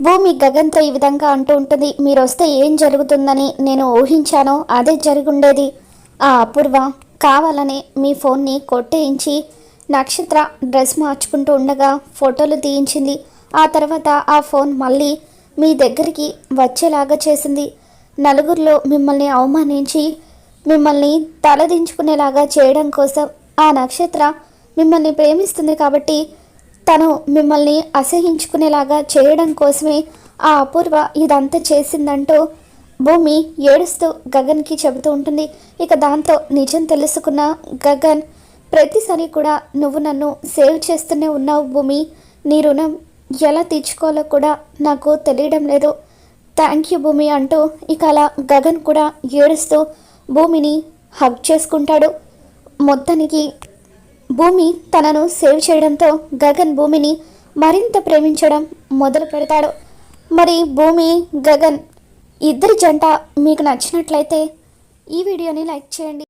భూమి గగన్తో ఈ విధంగా అంటూ ఉంటుంది మీరు వస్తే ఏం జరుగుతుందని నేను ఊహించానో అదే జరుగుండేది. ఆ అపూర్వ కావాలని మీ ఫోన్ని కొట్టేయించి నక్షత్ర డ్రెస్ మార్చుకుంటూ ఉండగా ఫోటోలు తీయించింది. ఆ తర్వాత ఆ ఫోన్ మళ్ళీ మీ దగ్గరికి వచ్చేలాగా చేసింది. నలుగురిలో మిమ్మల్ని అవమానించి మిమ్మల్ని తలదించుకునేలాగా చేయడం కోసం ఆ నక్షత్ర మిమ్మల్ని ప్రేమిస్తుంది కాబట్టి తను మిమ్మల్ని అసహించుకునేలాగా చేయడం కోసమే ఆ అపూర్వ ఇదంతా చేసిందంటూ భూమి ఏడుస్తూ గగన్కి చెబుతూ ఉంటుంది. ఇక దాంతో నిజం తెలుసుకున్న గగన్ ప్రతిసారి కూడా నువ్వు నన్ను సేవ్ చేస్తూనే ఉన్నావు భూమి. నీ రుణం ఎలా తీర్చుకోవాలో కూడా నాకు తెలియడం లేదు. థ్యాంక్ యూ భూమి అంటూ ఇక అలా గగన్ కూడా ఏడుస్తూ భూమిని హగ్ చేసుకుంటాడు. మొత్తానికి భూమి తనను సేవ్ చేయడంతో గగన్ భూమిని మరింత ప్రేమించడం మొదలు పెడతాడు. మరి భూమి గగన్ ఇద్దరి జంట మీకు నచ్చినట్లయితే ఈ వీడియోని లైక్ చేయండి.